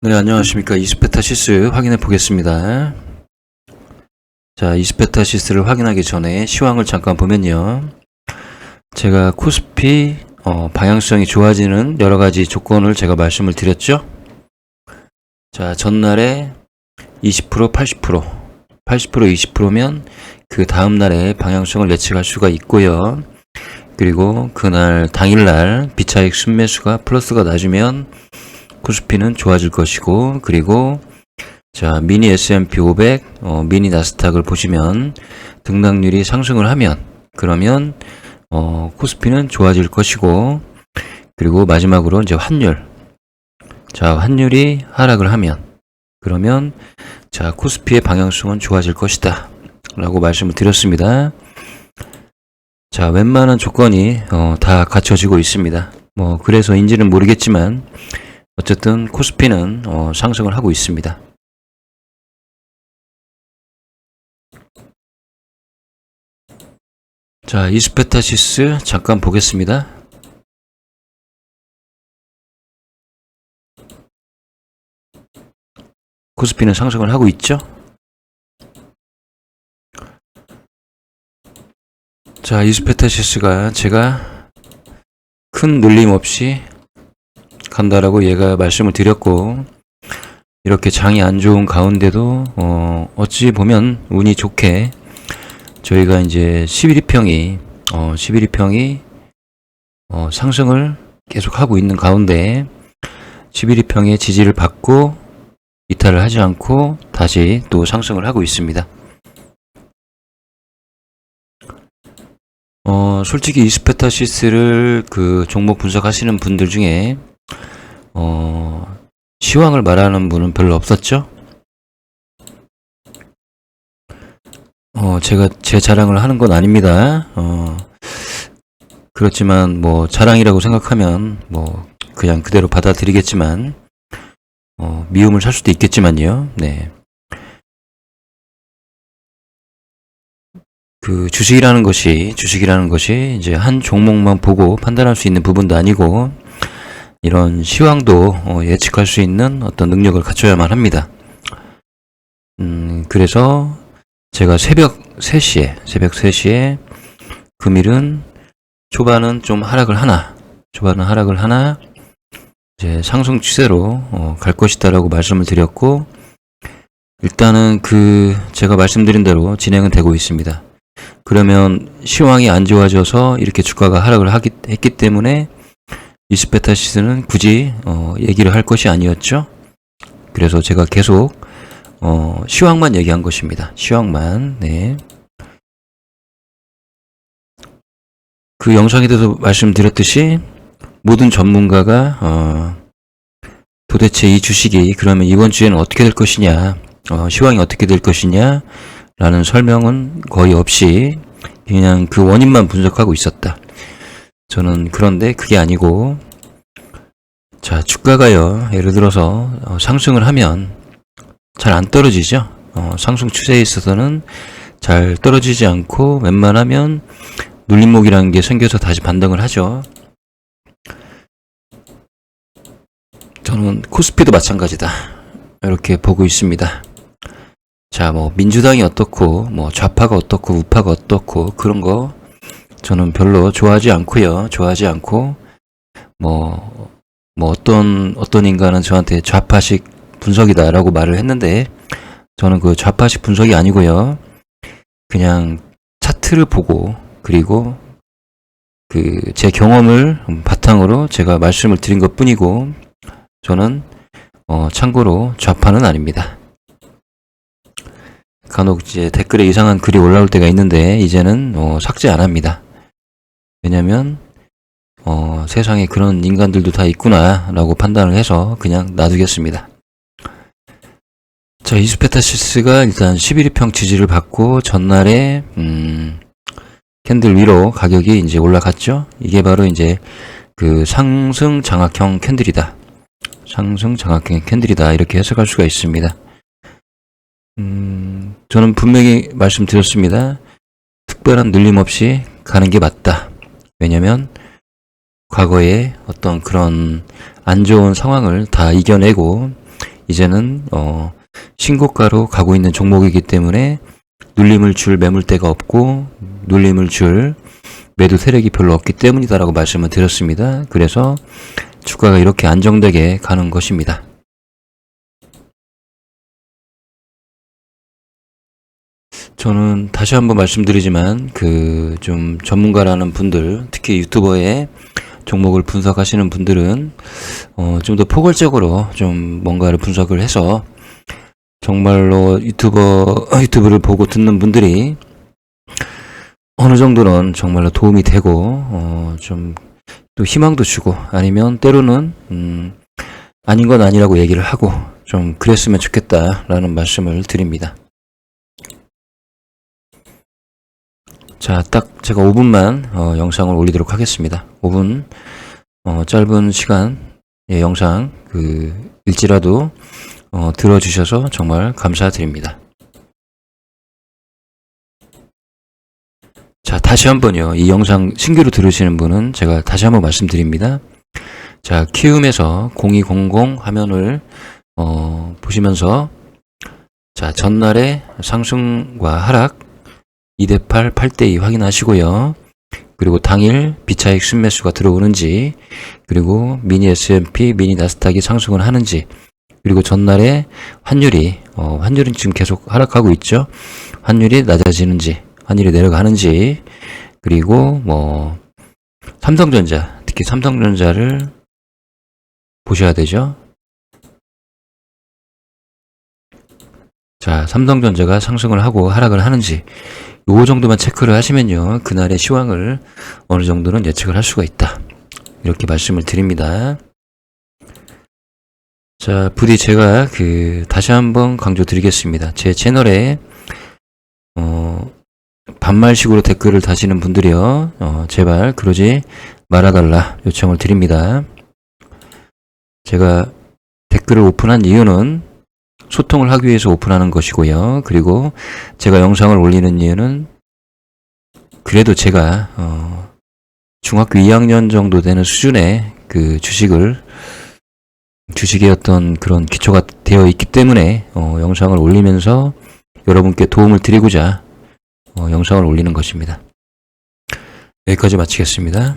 네, 안녕하십니까. 이스페타시스 확인해 보겠습니다. 자, 이스페타시스를 확인하기 전에 시황을 잠깐 보면요. 제가 코스피 어, 방향성이 좋아지는 여러 가지 조건을 제가 말씀을 드렸죠. 자, 전날에 20%, 80%, 80%, 20%면 그 다음 날에 방향성을 예측할 수가 있고요. 그리고 그날 당일날 비차익 순매수가 플러스가 낮으면 코스피는 좋아질 것이고 그리고 자 미니 S&P 500, 어, 미니 나스닥을 보시면 등락률이 상승을 하면 그러면 어, 코스피는 좋아질 것이고 그리고 마지막으로 이제 환율. 자 환율이 하락을 하면 그러면 자 코스피의 방향성은 좋아질 것이다 라고 말씀을 드렸습니다. 자 웬만한 조건이 어, 다 갖춰지고 있습니다. 뭐 그래서 인지는 모르겠지만 어쨌든 코스피는 어, 상승을 하고 있습니다. 자, 이스페타시스 잠깐 보겠습니다. 코스피는 상승을 하고 있죠? 자, 이스페타시스가 제가 큰 눌림 없이 간다라고 얘가 말씀을 드렸고 이렇게 장이 안 좋은 가운데도 어, 어찌 보면 운이 좋게 저희가 이제 11위평이 어, 11위평이 어, 상승을 계속 하고 있는 가운데 11위평의 지지를 받고 이탈을 하지 않고 다시 또 상승을 하고 있습니다. 어, 솔직히 이스페타시스를 그 종목 분석하시는 분들 중에 어, 시황을 말하는 분은 별로 없었죠? 어, 제가 제 자랑을 하는 건 아닙니다. 어, 그렇지만 뭐 자랑이라고 생각하면 뭐 그냥 그대로 받아들이겠지만 어, 미움을 살 수도 있겠지만요. 네. 그 주식이라는 것이 주식이라는 것이 이제 한 종목만 보고 판단할 수 있는 부분도 아니고 이런 시황도 어, 예측할 수 있는 어떤 능력을 갖춰야만 합니다. 음, 그래서 제가 새벽 3시에, 새벽 3시에 금일은 초반은 좀 하락을 하나, 초반은 하락을 하나, 이제 상승 추세로 어, 갈 것이다라고 말씀을 드렸고, 일단은 그 제가 말씀드린 대로 진행은 되고 있습니다. 그러면 시황이 안 좋아져서 이렇게 주가가 하락을 하기, 했기 때문에 이스페타시스는 굳이 어, 얘기를 할 것이 아니었죠. 그래서 제가 계속 어, 시황만 얘기한 것입니다. 시황만. 네. 그 영상에도 말씀드렸듯이 모든 전문가가 어, 도대체 이 주식이 그러면 이번 주에는 어떻게 될 것이냐, 어, 시황이 어떻게 될 것이냐, 라는 설명은 거의 없이 그냥 그 원인만 분석하고 있었다. 저는 그런데 그게 아니고 자 주가가요. 예를 들어서 어, 상승을 하면 잘 안 떨어지죠? 어, 상승 추세에 있어서는 잘 떨어지지 않고 웬만하면 눌림목이라는 게 생겨서 다시 반등을 하죠. 저는 코스피도 마찬가지다. 이렇게 보고 있습니다. 자 뭐 민주당이 어떻고 뭐 좌파가 어떻고 우파가 어떻고 그런 거 저는 별로 좋아하지 않고요. 좋아하지 않고 뭐, 뭐 어떤 어떤 인간은 저한테 좌파식 분석이다라고 말을 했는데 저는 그 좌파식 분석이 아니고요. 그냥 차트를 보고 그리고 그 제 경험을 바탕으로 제가 말씀을 드린 것 뿐이고 저는 어 참고로 좌파는 아닙니다. 간혹 이제 댓글에 이상한 글이 올라올 때가 있는데 이제는 어 삭제 안 합니다. 왜냐면 어, 세상에 그런 인간들도 다 있구나 라고 판단을 해서 그냥 놔두겠습니다. 자, 이스페타시스가 일단 11위평 지지를 받고 전날에 음, 캔들 위로 가격이 이제 올라갔죠. 이게 바로 이제 그 상승 장악형 캔들이다. 상승 장악형 캔들이다. 이렇게 해석할 수가 있습니다. 음, 저는 분명히 말씀드렸습니다. 특별한 눌림 없이 가는 게 맞다. 왜냐면 과거에 어떤 그런 안 좋은 상황을 다 이겨내고 이제는 어, 신고가로 가고 있는 종목이기 때문에 눌림을 줄 매물대가 없고 눌림을 줄 매도 세력이 별로 없기 때문이다라고 말씀을 드렸습니다. 그래서 주가가 이렇게 안정되게 가는 것입니다. 저는 다시 한번 말씀드리지만 그 좀 전문가라는 분들 특히 유튜버의 종목을 분석하시는 분들은 어, 좀 더 포괄적으로 좀 뭔가를 분석을 해서 정말로 유튜버 유튜브를 보고 듣는 분들이 어느 정도는 정말로 도움이 되고 어, 좀 또 희망도 주고 아니면 때로는 음, 아닌 건 아니라고 얘기를 하고 좀 그랬으면 좋겠다라는 말씀을 드립니다. 자, 딱 제가 5분만 어, 영상을 올리도록 하겠습니다. 5분 어, 짧은 시간 의 영상 그 일지라도 어, 들어주셔서 정말 감사드립니다. 자, 다시 한번요. 이 영상 신규로 들으시는 분은 제가 다시 한번 말씀드립니다. 자, 키움에서 0200 화면을 어, 보시면서 자, 전날의 상승과 하락 2대8, 8대2 확인하시고요. 그리고 당일 비차익 순매수가 들어오는지, 그리고 미니 S&P, 미니 나스닥이 상승을 하는지, 그리고 전날에 환율이, 어, 환율은 지금 계속 하락하고 있죠. 환율이 낮아지는지, 환율이 내려가는지, 그리고 뭐, 삼성전자, 특히 삼성전자를 보셔야 되죠. 자, 삼성전자가 상승을 하고 하락을 하는지, 요 정도만 체크를 하시면요. 그날의 시황을 어느 정도는 예측을 할 수가 있다. 이렇게 말씀을 드립니다. 자, 부디 제가 그 다시 한번 강조 드리겠습니다. 제 채널에 어 반말식으로 댓글을 다시는 분들이요. 어, 제발 그러지 말아달라 요청을 드립니다. 제가 댓글을 오픈한 이유는 소통을 하기 위해서 오픈하는 것이고요. 그리고 제가 영상을 올리는 이유는 그래도 제가 어, 중학교 2학년 정도 되는 수준의 그 주식을 주식의 어떤 그런 기초가 되어 있기 때문에 어, 영상을 올리면서 여러분께 도움을 드리고자 어, 영상을 올리는 것입니다. 여기까지 마치겠습니다.